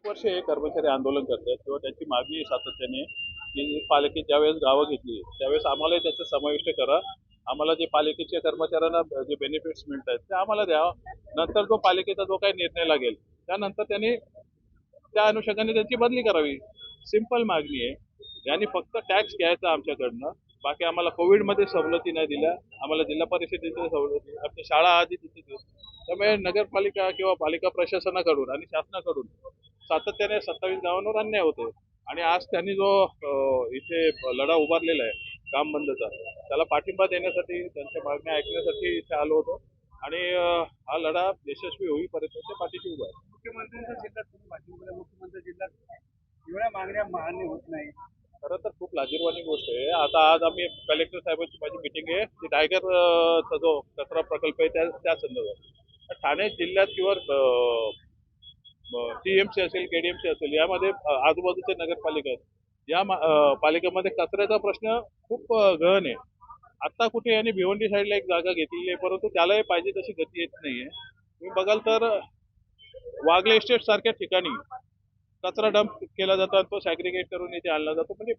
एक वर्ष हे कर्मचारी आंदोलन करतात किंवा त्यांची मागणी आहे सातत्याने की पालिकेत ज्यावेळेस गावं घेतली त्यावेळेस आम्हालाही त्याचं समाविष्ट करा. आम्हाला जे पालिकेच्या कर्मचाऱ्यांना जे बेनिफिट्स मिळत आहेत ते आम्हाला द्यावा नंतर जो पालिकेचा जो काही निर्णय लागेल त्यानंतर त्यांनी त्या अनुषंगाने त्यांची बदली करावी. सिंपल मागणी आहे. यांनी फक्त टॅक्स घ्यायचा आमच्याकडनं बाकी आम्हाला कोविडमध्ये सवलती नाही दिल्या आम्हाला जिल्हा परिषदेच्या सवलती आमच्या शाळा आधी तिथे त्यामुळे नगरपालिका किंवा पालिका प्रशासनाकडून आणि शासनाकडून सातत्याने सत्तावीस गावांवर अन्याय होते आणि आज त्यांनी जो इथे लढा उभारलेला आहे काम बंदचा त्याला पाठिंबा देण्यासाठी त्यांच्या मागण्या ऐकण्यासाठी इथे आलो होतो. आणि हा लढा यशस्वी होईपर्यंत ते पाठीशी उभा आहे. मुख्यमंत्र्यांच्या जिल्ह्यात मुख्यमंत्री जिल्ह्यात एवढ्या मागण्या मान्य होत नाही. खरं तर खूप लाजीरवाणी गोष्ट आहे. आता आज आम्ही कलेक्टर साहेबांची माझी मिटिंग आहे. ती टायगर अं, चा जो कचरा प्रकल्प आहे त्या त्या संदर्भात. ठाणे जिल्ह्यात किंवा टीएमसी असेल केडीएमसी असेल यामध्ये आजूबाजूचे नगरपालिका आहेत. या पालिकेमध्ये कचऱ्याचा प्रश्न खूप गहन आहे. आता कुठे यांनी भिवंडी साईडला एक जागा घेतलेली आहे परंतु त्यालाही पाहिजे तशी गती येत नाहीये. तुम्ही बघाल तर वागले इस्टेट सारख्या ठिकाणी कचरा डंप केला जातो आणि तो सॅग्रिगेट करून इथे आणला जातो. म्हणजे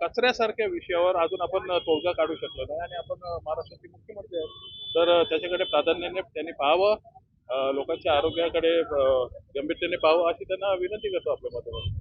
कचऱ्यासारख्या विषयावर अजून आपण तोडगा काढू शकलो नाही. आणि आपण महाराष्ट्राचे मुख्यमंत्री आहेत. तर त्याच्याकडे प्राधान्याने त्यांनी पाहावं. लोकांच्या आरोग्याकडे गंभीरतेने पाहावं अशी त्यांना विनंती करतो आपल्या माध्यमातून.